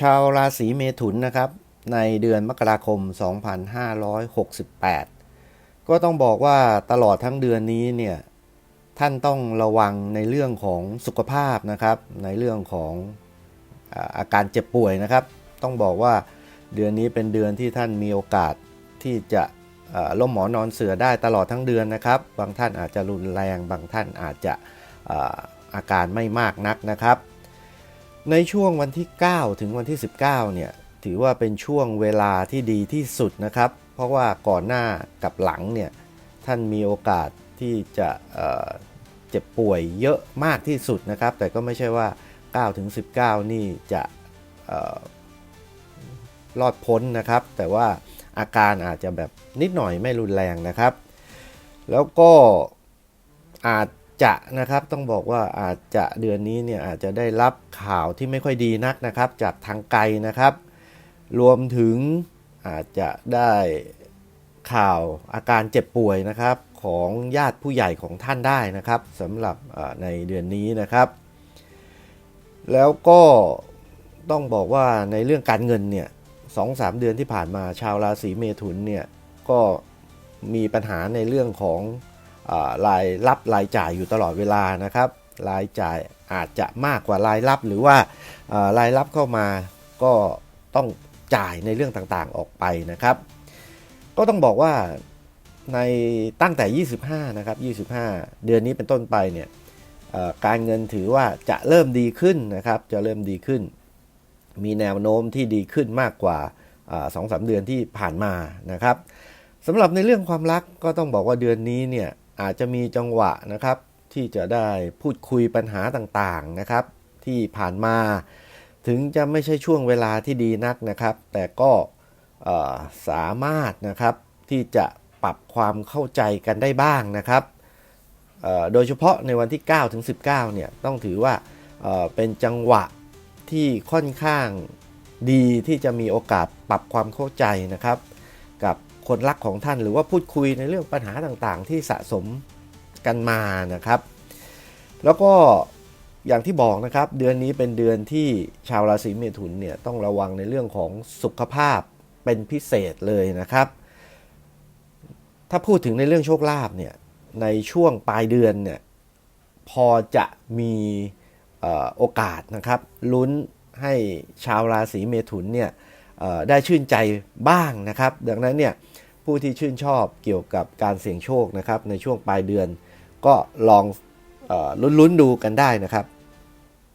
ชาวราศีเมถุนนะครับ ในเดือนมกราคม 2568 ก็ต้องบอกว่าตลอดทั้งเดือนนี้เนี่ยท่านต้องระวังในเรื่องของสุขภาพนะครับ ในเรื่องของอาการเจ็บป่วยนะครับ ต้องบอกว่าเดือนนี้เป็นเดือนที่ท่านมีโอกาสที่จะเอ่อล้มหมอนอนเสือได้ตลอดทั้งเดือนนะครับ บางท่านอาจจะรุนแรง บางท่านอาจจะอาการไม่มากนักนะครับ ในช่วงวันที่ 9 ถึงวันที่ 19 เนี่ย ถือว่าเป็นช่วงเวลาที่ดีที่สุดนะครับ เพราะว่าก่อนหน้ากับหลังเนี่ย ท่านมีโอกาสที่จะเเจ็บป่วยเยอะมากที่สุดนะครับ แต่ก็ไม่ใช่ว่า 9 ถึง 19 นี่จะอรอดพ้นนะครับ แต่ว่าอาการอาจจะแบบนิดหน่อยไม่รุนแรงนะครับ แล้วก็อาจ จะนะครับต้องบอกว่าอาจจะเดือนนี้เนี่ยอาจจะได้รับข่าวที่ไม่ค่อยดีนักนะครับ จากทางไกลนะครับ รวมถึงอาจจะได้ข่าวอาการเจ็บป่วยนะครับของญาติผู้ใหญ่ของท่านได้นะครับสำหรับในเดือนนี้นะครับ แล้วก็ต้องบอกว่าในเรื่องการเงินเนี่ยสองสามเดือนที่ผ่านมาชาวราศีเมถุนเนี่ยก็มีปัญหาในเรื่องของ รายรับรายจ่ายอยู่ตลอดเวลานะครับ รายจ่ายอาจจะมากกว่ารายรับหรือว่ารายรับเข้ามาก็ต้องจ่ายในเรื่องต่างๆออกไปนะครับ ก็ต้องบอกว่าในตั้งแต่ 25 นะครับ 25 เดือนนี้เป็นต้นไปเนี่ยการเงินถือว่าจะเริ่มดีขึ้นนะครับ จะเริ่มดีขึ้น มีแนวโน้มที่ดีขึ้นมากกว่าสองสามเดือนที่ผ่านมานะครับสำหรับในเรื่องความรักก็ต้องบอกว่าเดือนนี้เนี่ย อาจจะมีจังหวะนะครับ ที่จะได้พูดคุยปัญหาต่างๆนะครับ ที่ผ่านมา ถึงจะไม่ใช่ช่วงเวลาที่ดีนักนะครับ แต่ก็สามารถนะครับที่จะปรับความเข้าใจกันได้บ้างนะครับโดยเฉพาะในวันที่9ถึง19เนี่ยต้องถือว่าเป็นจังหวะที่ค่อนข้างดีที่จะมีโอกาสปรับความเข้าใจนะครับ กับ คนรักของท่าน หรือว่าพูดคุยในเรื่องปัญหาต่างๆ ที่สะสมกันมานะครับ แล้วก็อย่างที่บอกนะครับ เดือนนี้เป็นเดือนที่ชาวราศีเมถุนเนี่ยต้องระวังในเรื่องของสุขภาพเป็นพิเศษเลยนะครับ ถ้าพูดถึงในเรื่องโชคลาภเนี่ยในช่วงปลายเดือนเนี่ยพอจะมีโอกาสนะครับลุ้นให้ชาวราศีเมถุนเนี่ย ได้ชื่นใจบ้างนะครับ ดังนั้นเนี่ยผู้ที่ชื่นชอบเกี่ยวกับการเสี่ยงโชคนะครับในช่วงปลายเดือน ก็ลองออลุ้นๆดูกันได้นะครับ